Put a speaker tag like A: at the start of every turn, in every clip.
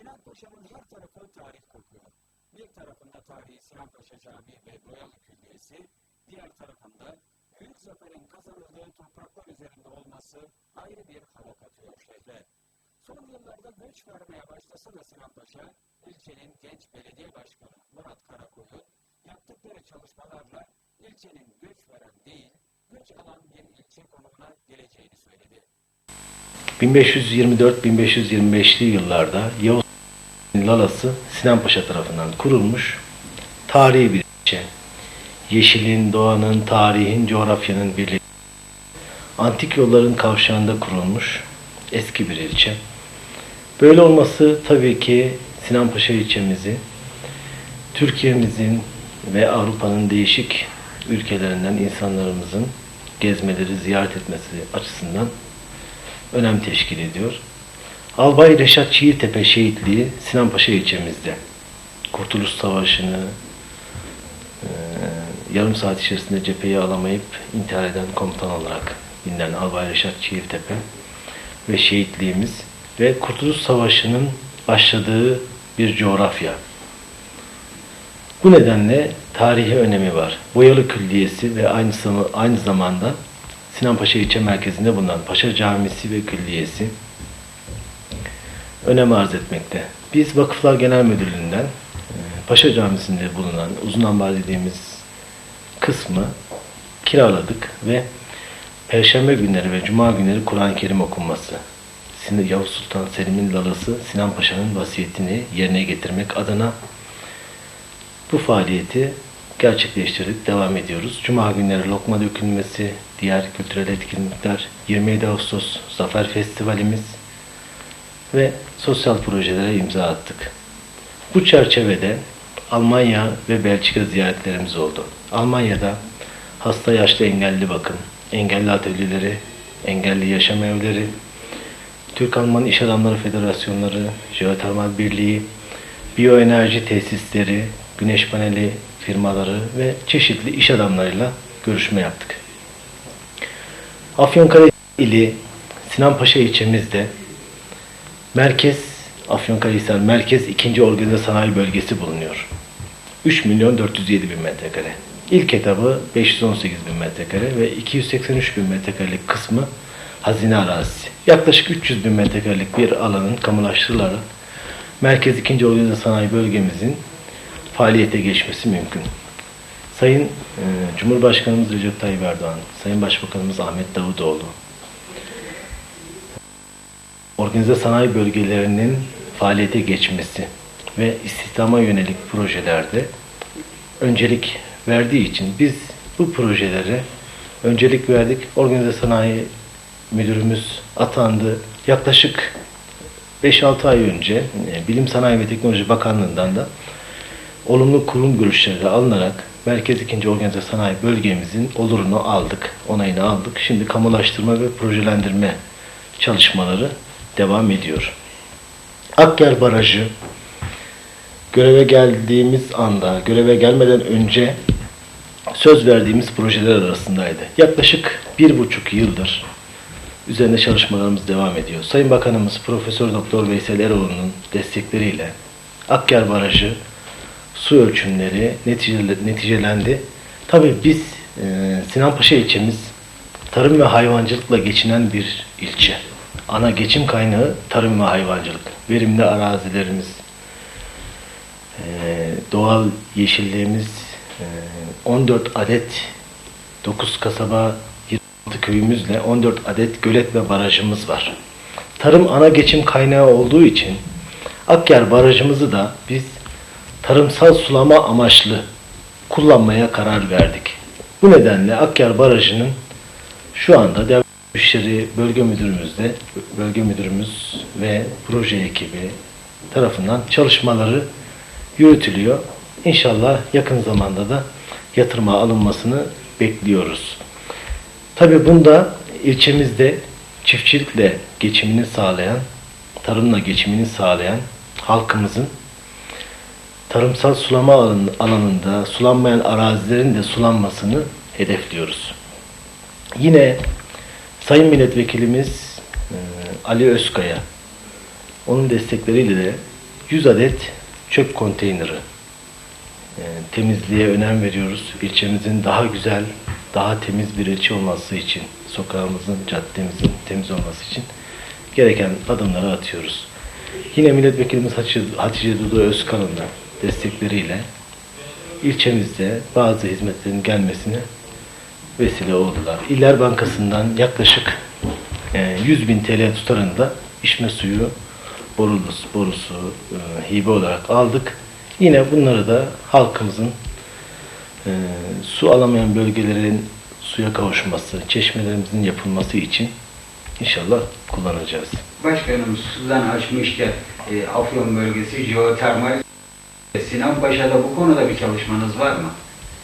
A: Sinanpaşa'nın her tarafı tarih kokuyor. Bir tarafında tarihi Sinanpaşa Camii ve Boyalı Külliyesi, diğer tarafında büyük zaferin kazanıldığı topraklar üzerinde olması ayrı bir hava katıyor şehre. Son yıllarda göç vermeye başlasa da Sinanpaşa, ilçenin genç belediye başkanı Murat Karakoyun, yaptıkları çalışmalarla ilçenin göç veren değil, göç alan bir ilçe konumuna geleceğini söyledi.
B: 1524-1525'li yıllarda Yavuz Lalası Sinanpaşa tarafından kurulmuş tarihi bir ilçe. Yeşilin, doğanın, tarihin, coğrafyanın birliği. Antik yolların kavşağında kurulmuş eski bir ilçe. Böyle olması tabii ki Sinanpaşa ilçemizi Türkiye'mizin ve Avrupa'nın değişik ülkelerinden insanlarımızın gezmeleri, ziyaret etmesi açısından önem teşkil ediyor. Albay Reşat Çiğirtepe şehitliği Sinanpaşa ilçemizde. Kurtuluş Savaşı'nı e, yarım saat içerisinde cepheyi alamayıp intihar eden komutan olarak bilinen Albay Reşat Çiğirtepe ve şehitliğimiz ve Kurtuluş Savaşı'nın başladığı bir coğrafya. Bu nedenle tarihi önemi var. Boyalı Külliyesi ve aynı, aynı zamanda Sinanpaşa ilçe merkezinde bulunan Paşa Camisi ve Külliyesi önem arz etmekte. Biz Vakıflar Genel Müdürlüğü'nden e, Paşa Camisi'nde bulunan uzun ambar dediğimiz kısmı kiraladık ve Perşembe günleri ve Cuma günleri Kur'an-ı Kerim okunması. Yavuz Sultan Selim'in lalası Sinan Paşa'nın vasiyetini yerine getirmek adına bu faaliyeti gerçekleştirdik, devam ediyoruz. Cuma günleri lokma dökülmesi, diğer kültürel etkinlikler, 27 Ağustos Zafer Festivalimiz ve sosyal projelere imza attık. Bu çerçevede Almanya ve Belçika ziyaretlerimiz oldu. Almanya'da hasta yaşlı engelli bakım, engelli atölyeleri, engelli yaşam evleri, Türk-Alman İş Adamları Federasyonları, Jeotermal Birliği, biyoenerji tesisleri, güneş paneli firmaları ve çeşitli iş adamlarıyla görüşme yaptık. Afyonkara ili Sinanpaşa ilçemizde merkez Afyonkarahisar Merkez 2. Organize Sanayi Bölgesi bulunuyor. 3 milyon 407 bin metrekare. İlk etabı 518 bin metrekare ve 283 bin metrekarelik kısmı hazine arazisi. Yaklaşık 300 bin metrekarelik bir alanın kamulaştırılarak Merkez 2. Organize Sanayi Bölgemizin faaliyete geçmesi mümkün. Sayın e, Cumhurbaşkanımız Recep Tayyip Erdoğan, Sayın Başbakanımız Ahmet Davutoğlu, organize sanayi bölgelerinin faaliyete geçmesi ve istihdama yönelik projelerde öncelik verdiği için biz bu projelere öncelik verdik. Organize sanayi müdürümüz atandı. Yaklaşık 5-6 ay önce e, Bilim Sanayi ve Teknoloji Bakanlığı'ndan da olumlu kurum görüşleri alınarak Merkez 2. Organize Sanayi bölgemizin olurunu aldık, onayını aldık. Şimdi kamulaştırma ve projelendirme çalışmaları devam ediyor. Akyar Barajı göreve geldiğimiz anda, göreve gelmeden önce söz verdiğimiz projeler arasındaydı. Yaklaşık bir buçuk yıldır üzerinde çalışmalarımız devam ediyor. Sayın Bakanımız Profesör Doktor Veysel Eroğlu'nun destekleriyle Akyar Barajı su ölçümleri neticele- neticelendi. Tabii biz e, Sinanpaşa ilçemiz tarım ve hayvancılıkla geçinen bir ilçe. Ana geçim kaynağı tarım ve hayvancılık. Verimli arazilerimiz, e, doğal yeşilliğimiz, e, 14 adet 9 kasaba 26 köyümüzle 14 adet gölet ve barajımız var. Tarım ana geçim kaynağı olduğu için Akyar barajımızı da biz tarımsal sulama amaçlı kullanmaya karar verdik. Bu nedenle Akyar Barajı'nın şu anda devlet işleri bölge müdürümüzde, bölge müdürümüz ve proje ekibi tarafından çalışmaları yürütülüyor. İnşallah yakın zamanda da yatırıma alınmasını bekliyoruz. Tabi bunda ilçemizde çiftçilikle geçimini sağlayan, tarımla geçimini sağlayan halkımızın tarımsal sulama alan- alanında sulanmayan arazilerin de sulanmasını hedefliyoruz. Yine Sayın Milletvekilimiz e, Ali Özkaya Onun destekleriyle de 100 adet çöp konteyneri e, temizliğe önem veriyoruz. İlçemizin daha güzel, daha temiz bir ilçe olması için, sokağımızın, caddemizin temiz olması için gereken adımları atıyoruz. Yine milletvekilimiz Hatice, Dudu Özkan'ın destekleriyle ilçemizde bazı hizmetlerin gelmesine vesile oldular. İller Bankası'ndan yaklaşık e, 100 bin TL tutarında içme suyu borusu, borusu e, hibe olarak aldık. Yine bunları da halkımızın e, su alamayan bölgelerin suya kavuşması, çeşmelerimizin yapılması için inşallah kullanacağız.
C: Başkanım sudan açmışken e, Afyon bölgesi jeotermal Sinan Paşa'da bu konuda bir çalışmanız var mı?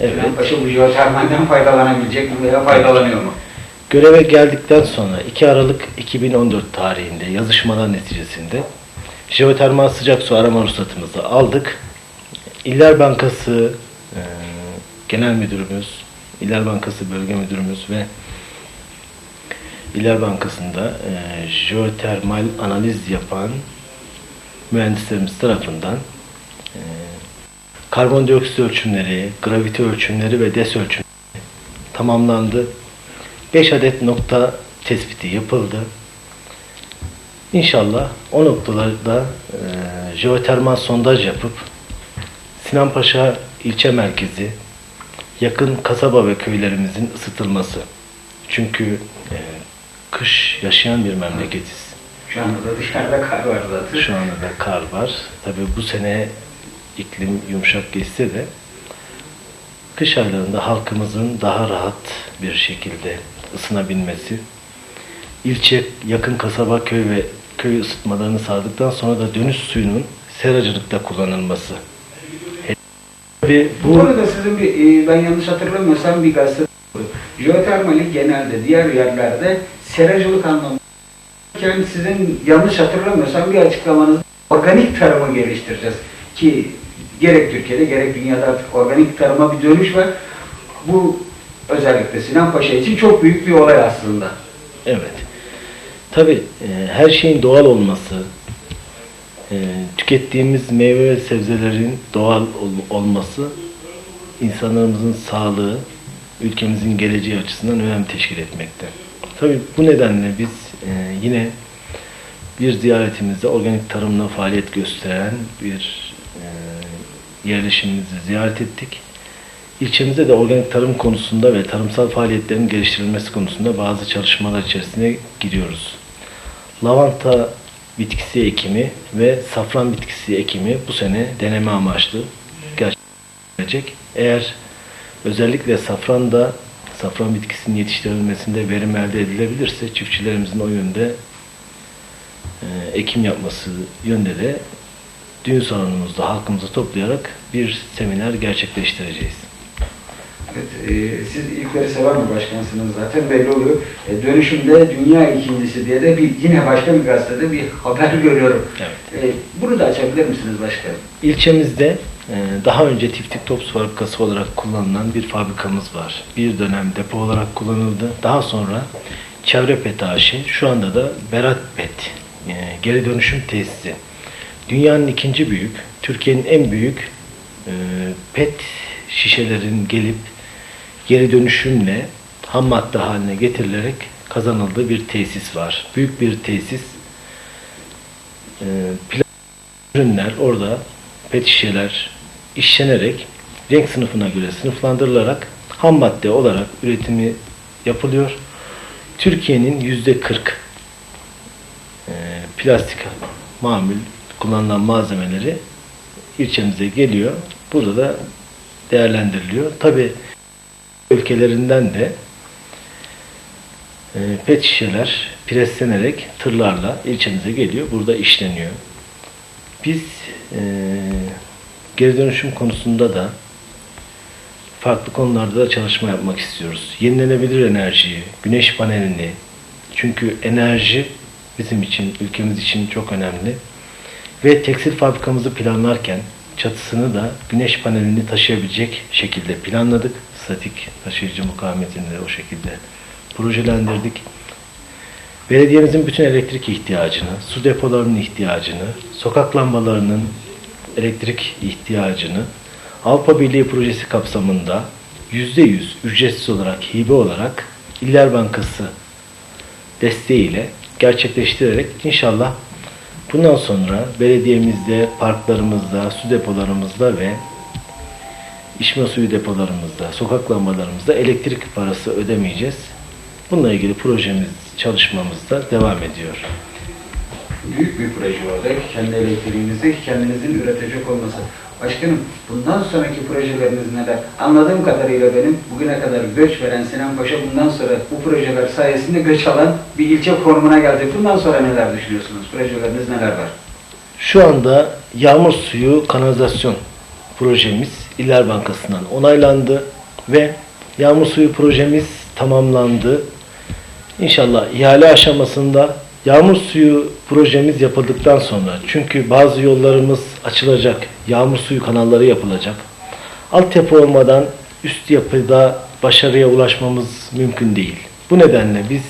B: Evet.
C: Paşa bu jeotermalden faydalanabilecek mi veya faydalanıyor mu?
B: Göreve geldikten sonra 2 Aralık 2014 tarihinde yazışmalar neticesinde jeotermal sıcak su arama ruhsatımızı aldık. İller Bankası e, Genel Müdürümüz, İller Bankası Bölge Müdürümüz ve İller Bankası'nda e, jeotermal analiz yapan mühendislerimiz tarafından karbondioksit ölçümleri, gravite ölçümleri ve des ölçümleri tamamlandı. 5 adet nokta tespiti yapıldı. İnşallah o noktalarda e, jeotermal sondaj yapıp Sinanpaşa ilçe merkezi, yakın kasaba ve köylerimizin ısıtılması. Çünkü e, kış yaşayan bir memleketiz.
C: Şu anda da dışarıda kar var zaten.
B: Şu anda da kar var. Tabii bu sene iklim yumuşak geçse de kış aylarında halkımızın daha rahat bir şekilde ısınabilmesi, ilçe, yakın kasaba, köy ve köy ısıtmalarını sağladıktan sonra da dönüş suyunun seracılıkta kullanılması. Tabii
C: Bu
B: bu
C: arada sizin bir, e, ben yanlış hatırlamıyorsam bir gazete jeotermali genelde diğer yerlerde seracılık anlamında sizin yanlış hatırlamıyorsam bir açıklamanız organik tarımı geliştireceğiz ki gerek Türkiye'de gerek dünyada artık organik tarıma bir dönüş var. Bu özellikle Sinan Paşa için çok büyük bir olay aslında.
B: Evet. Tabii e, her şeyin doğal olması, e, tükettiğimiz meyve ve sebzelerin doğal ol- olması insanlarımızın sağlığı, ülkemizin geleceği açısından önem teşkil etmekte. Tabii bu nedenle biz e, yine bir ziyaretimizde organik tarımla faaliyet gösteren bir yerleşimimizi ziyaret ettik. İlçemizde de organik tarım konusunda ve tarımsal faaliyetlerin geliştirilmesi konusunda bazı çalışmalar içerisine giriyoruz. Lavanta bitkisi ekimi ve safran bitkisi ekimi bu sene deneme amaçlı gerçekleşecek. Eğer özellikle safranda safran bitkisinin yetiştirilmesinde verim elde edilebilirse çiftçilerimizin o yönde e, ekim yapması yönde de düğün salonumuzda halkımızı toplayarak bir seminer gerçekleştireceğiz.
C: Evet, e, siz ilkleri seven bir başkansınız zaten belli oluyor. E, dönüşümde dünya ikincisi diye de bir, yine başka bir gazetede bir haber görüyorum.
B: Evet.
C: E, bunu da açabilir misiniz başkanım?
B: İlçemizde e, daha önce tiftik tops fabrikası olarak kullanılan bir fabrikamız var. Bir dönem depo olarak kullanıldı. Daha sonra Çevre Pet AŞ, şu anda da Berat Pet, e, geri dönüşüm tesisi. Dünyanın ikinci büyük, Türkiye'nin en büyük e, pet şişelerin gelip geri dönüşümle ham madde haline getirilerek kazanıldığı bir tesis var. Büyük bir tesis. E, ürünler orada pet şişeler işlenerek renk sınıfına göre sınıflandırılarak ham madde olarak üretimi yapılıyor. Türkiye'nin yüzde 40 e, plastik mamül kullanılan malzemeleri ilçemize geliyor. Burada da değerlendiriliyor. Tabi ülkelerinden de e, pet şişeler preslenerek tırlarla ilçemize geliyor. Burada işleniyor. Biz e, geri dönüşüm konusunda da farklı konularda da çalışma yapmak istiyoruz. Yenilenebilir enerjiyi, güneş panelini, çünkü enerji bizim için, ülkemiz için çok önemli. Ve tekstil fabrikamızı planlarken çatısını da güneş panelini taşıyabilecek şekilde planladık. Statik taşıyıcı mukavemetini de o şekilde projelendirdik. belediyemizin bütün elektrik ihtiyacını, su depolarının ihtiyacını, sokak lambalarının elektrik ihtiyacını Avrupa Birliği projesi kapsamında %100 ücretsiz olarak hibe olarak İller Bankası desteğiyle gerçekleştirerek inşallah bundan sonra belediyemizde, parklarımızda, su depolarımızda ve içme suyu depolarımızda, sokak lambalarımızda elektrik parası ödemeyeceğiz. Bununla ilgili projemiz, çalışmamız da devam ediyor.
C: Büyük bir proje olacak. Kendi elektriğinizi kendinizin üretecek olması. Başkanım bundan sonraki projeleriniz neler? Anladığım kadarıyla benim bugüne kadar göç veren Sinan Paşa bundan sonra bu projeler sayesinde göç alan bir ilçe formuna gelecek. Bundan sonra neler düşünüyorsunuz? Projeleriniz neler var?
B: Şu anda yağmur suyu kanalizasyon projemiz İller Bankası'ndan onaylandı ve yağmur suyu projemiz tamamlandı. İnşallah ihale aşamasında yağmur suyu projemiz yapıldıktan sonra çünkü bazı yollarımız açılacak, yağmur suyu kanalları yapılacak. Altyapı olmadan üst yapıda başarıya ulaşmamız mümkün değil. Bu nedenle biz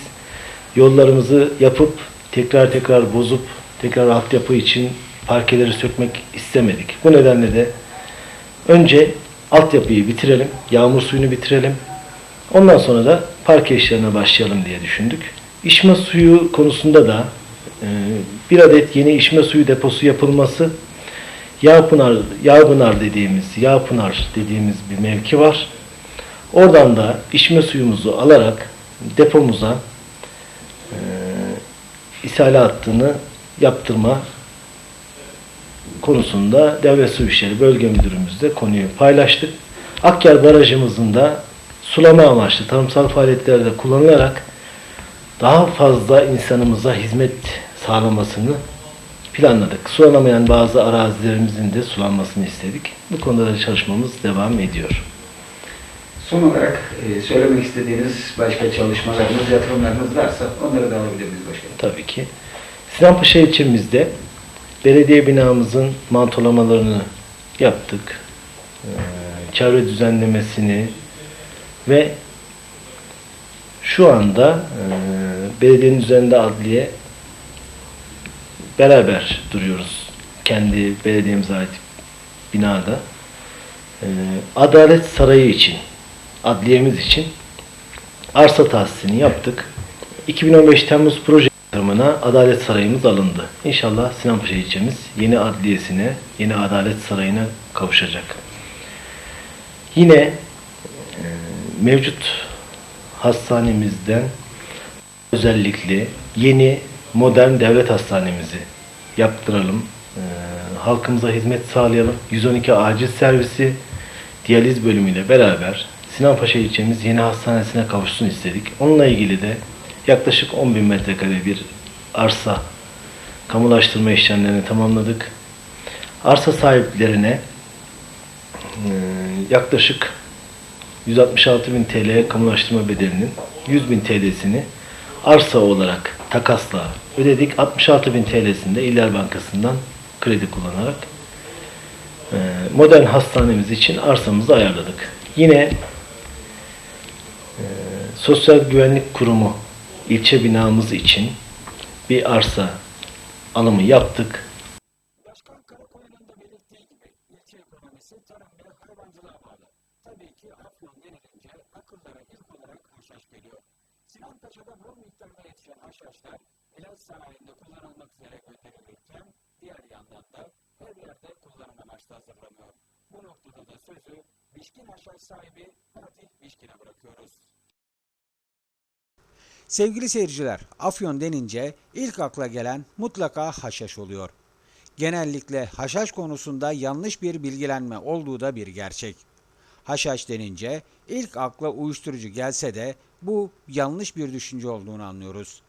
B: yollarımızı yapıp tekrar tekrar bozup tekrar altyapı için parkeleri sökmek istemedik. Bu nedenle de önce altyapıyı bitirelim, yağmur suyunu bitirelim. Ondan sonra da parke işlerine başlayalım diye düşündük. İçme suyu konusunda da e, bir adet yeni içme suyu deposu yapılması, Yağpınar, Yağpınar dediğimiz, Yağpınar dediğimiz bir mevki var. Oradan da içme suyumuzu alarak depomuza e, ishale hattını yaptırma konusunda Devlet Su İşleri Bölge Müdürümüzle konuyu paylaştık. Akyar Barajımızın da sulama amaçlı tarımsal faaliyetlerde kullanılarak daha fazla insanımıza hizmet sağlamasını planladık. Sulanamayan bazı arazilerimizin de sulanmasını istedik. Bu konuda da çalışmamız devam ediyor.
C: Son olarak e, söylemek istediğiniz başka çalışmalarınız, yatırımlarınız varsa onları da alabilir miyiz başkanım?
B: Tabii ki. Sinanpaşa ilçemizde belediye binamızın mantolamalarını yaptık. Ee, çevre düzenlemesini ve şu anda e, belediyenin üzerinde adliye beraber duruyoruz. Kendi belediyemize ait binada. Ee, Adalet Sarayı için, adliyemiz için arsa tahsisini yaptık. 2015 Temmuz proje yatırımına Adalet Sarayımız alındı. İnşallah Sinanpaşa ilçemiz yeni adliyesine, yeni Adalet Sarayı'na kavuşacak. Yine e, mevcut hastanemizden özellikle yeni modern devlet hastanemizi yaptıralım. E, halkımıza hizmet sağlayalım. 112 acil servisi diyaliz bölümüyle beraber Sinanpaşa ilçemiz yeni hastanesine kavuşsun istedik. Onunla ilgili de yaklaşık 10 bin metrekare bir arsa kamulaştırma işlemlerini tamamladık. Arsa sahiplerine e, yaklaşık 166 bin TL kamulaştırma bedelinin 100 bin TL'sini arsa olarak takasla ödedik. 66 bin TL'sini de İller Bankası'ndan kredi kullanarak e, modern hastanemiz için arsamızı ayarladık. Yine e, Sosyal Güvenlik Kurumu ilçe binamız için bir arsa alımı yaptık.
A: Başkan Karakoyun'un da belirttiği gibi ilçe ekonomisi tarım ve hayvancılığa bağlı. Tabii ki Afyon denilince akıllara ilk olarak haşhaş geliyor. Sinanpaşa'da bol miktarda yetişen haşhaşlar ilaç sanayinde kullanılmak üzere gönderilirken diğer yandan da her yerde kullanım amaçlı hazırlanıyor. Bu noktada da sözü Haşhaş sahibi Fatih Bişkin'e bırakıyoruz.
D: Sevgili seyirciler, Afyon denince ilk akla gelen mutlaka haşhaş oluyor. Genellikle haşhaş konusunda yanlış bir bilgilenme olduğu da bir gerçek. Haşhaş denince ilk akla uyuşturucu gelse de bu yanlış bir düşünce olduğunu anlıyoruz.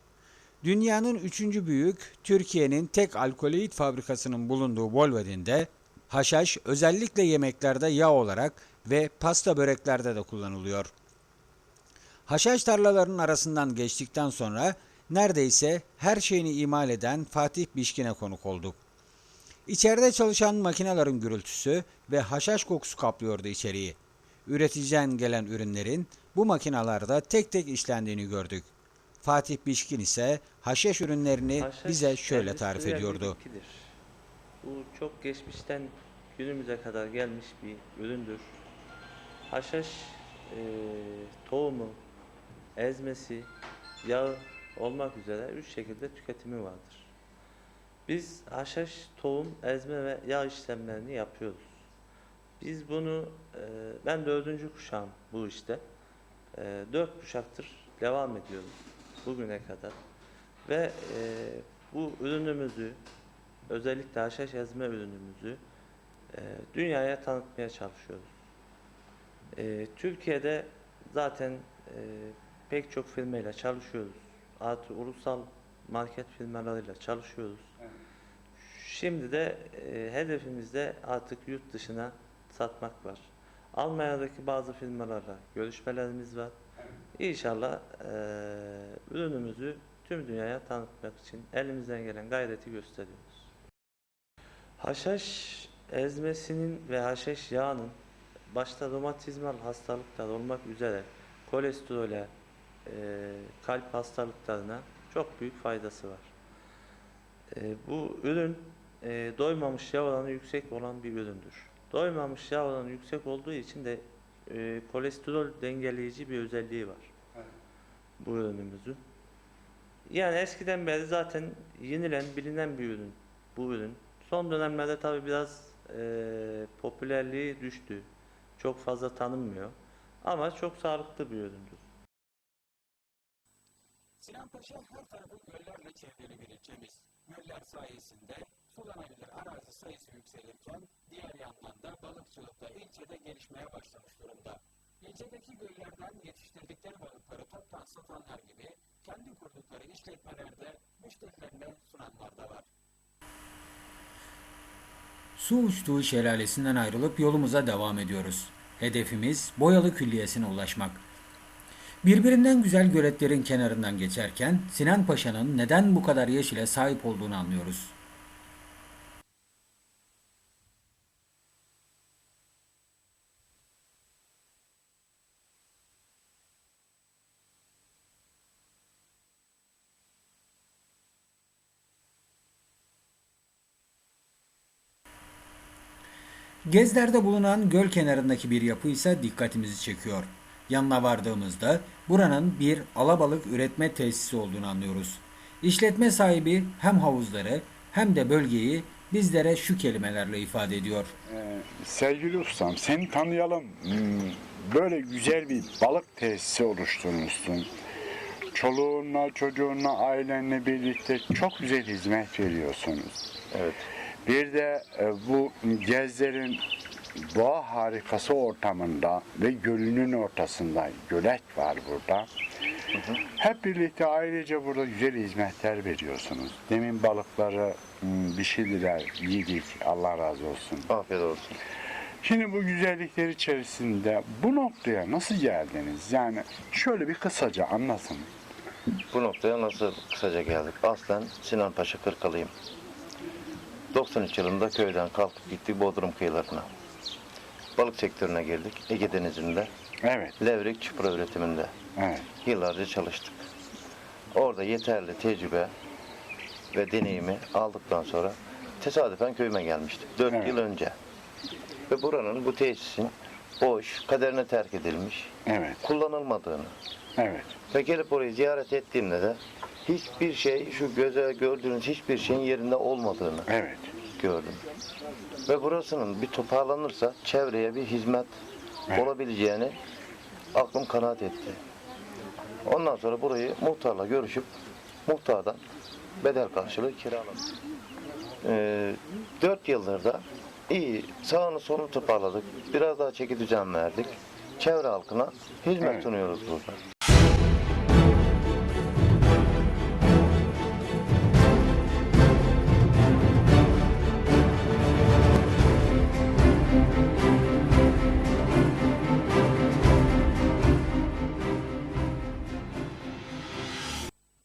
D: Dünyanın üçüncü büyük, Türkiye'nin tek alkoloid fabrikasının bulunduğu Bolvedin'de haşhaş özellikle yemeklerde yağ olarak ve pasta böreklerde de kullanılıyor. Haşhaş tarlalarının arasından geçtikten sonra neredeyse her şeyini imal eden Fatih Bişkin'e konuk olduk. İçeride çalışan makinelerin gürültüsü ve haşhaş kokusu kaplıyordu içeriği. Üreticiden gelen ürünlerin bu makinalarda tek tek işlendiğini gördük. Fatih Bişkin ise haşhaş ürünlerini
E: Haşhaş
D: bize şöyle tarif ediyordu.
E: Bu çok geçmişten günümüze kadar gelmiş bir üründür. Haşhaş eee, tohumu, ezmesi, yağı olmak üzere üç şekilde tüketimi vardır. Biz haşhaş, tohum, ezme ve yağ işlemlerini yapıyoruz. Biz bunu, eee, ben dördüncü kuşağım bu işte. Eee, dört kuşaktır devam ediyoruz bugüne kadar. Ve eee, bu ürünümüzü, özellikle haşhaş ezme ürünümüzü eee, dünyaya tanıtmaya çalışıyoruz. Eee, Türkiye'de zaten eee, pek çok firmayla çalışıyoruz. Artı ulusal market firmalarıyla çalışıyoruz. Şimdi de eee, hedefimizde artık yurt dışına satmak var. Almanya'daki bazı firmalarla görüşmelerimiz var. İnşallah eee ürünümüzü tüm dünyaya tanıtmak için elimizden gelen gayreti gösteriyoruz. Haşhaş ezmesinin ve haşhaş yağının başta romatizmal hastalıklar olmak üzere kolesterole, eee, kalp hastalıklarına çok büyük faydası var. Eee, bu ürün eee, doymamış yağ oranı yüksek olan bir üründür. Doymamış yağ oranı yüksek olduğu için de eee, kolesterol dengeleyici bir özelliği var bu ürünümüzün. Yani eskiden beri zaten yenilen, bilinen bir ürün bu ürün. Son dönemlerde tabi biraz eee, popülerliği düştü. Çok fazla tanınmıyor. Ama çok sağlıklı bir üründür.
A: Sinan Paşa her tarafı göllerle çevrili bir ilçemiz. Göller sayesinde sulanabilir arazi sayısı yükselirken diğer yandan da balıkçılıkta ilçede gelişmeye başlamış durumda. İlçedeki göllerden yetiştirdikleri balıkları toptan satanlar gibi kendi kurdukları işletmelerde müşterilerine sunanlar da var.
D: Su uçtuğu şelalesinden ayrılıp yolumuza devam ediyoruz. Hedefimiz Boyalı Külliyesi'ne ulaşmak. Birbirinden güzel göletlerin kenarından geçerken Sinan Paşa'nın neden bu kadar yeşile sahip olduğunu anlıyoruz. Gezlerde bulunan göl kenarındaki bir yapı ise dikkatimizi çekiyor. Yanına vardığımızda buranın bir alabalık üretme tesisi olduğunu anlıyoruz. İşletme sahibi hem havuzları hem de bölgeyi bizlere şu kelimelerle ifade ediyor.
F: Ee, sevgili ustam seni tanıyalım. Hmm, Böyle güzel bir balık tesisi oluşturmuşsun. Çoluğunla, çocuğunla, ailenle birlikte çok güzel hizmet veriyorsunuz.
G: Evet.
F: Bir de e, bu gezlerin doğa harikası ortamında ve gölünün ortasında gölet var burada. Hep birlikte ailece burada güzel hizmetler veriyorsunuz. Demin balıkları hmm, pişirdiler, yedik. Allah razı olsun.
G: Afiyet olsun.
F: Şimdi bu güzellikler içerisinde bu noktaya nasıl geldiniz? Yani şöyle bir kısaca anlatın.
G: Bu noktaya nasıl kısaca geldik? Aslen Sinan Paşa Kırkalıyım. 93 yılında köyden kalkıp gittik Bodrum kıyılarına. Balık sektörüne girdik. Ege Denizi'nde,
F: Evet,
G: levrik çupra üretiminde
F: evet,
G: yıllarca çalıştık. Orada yeterli tecrübe ve deneyimi aldıktan sonra tesadüfen köyüme gelmiştim. 4
F: Evet.
G: yıl önce. Ve buranın, bu tesisin boş, kaderine terk edilmiş,
F: evet,
G: kullanılmadığını,
F: evet,
G: Ve gelip orayı ziyaret ettiğimde de hiçbir şey, şu göze gördüğünüz hiçbir şeyin yerinde olmadığını
F: evet,
G: gördüm. Ve burasının bir toparlanırsa çevreye bir hizmet
F: Evet.
G: olabileceğini aklım kanaat etti. Ondan sonra burayı muhtarla görüşüp muhtardan bedel karşılığı kiraladım. Ee, yıldır da iyi sağını solunu toparladık. Biraz daha çeki düzen verdik. Çevre halkına hizmet
F: Evet.
G: sunuyoruz burada.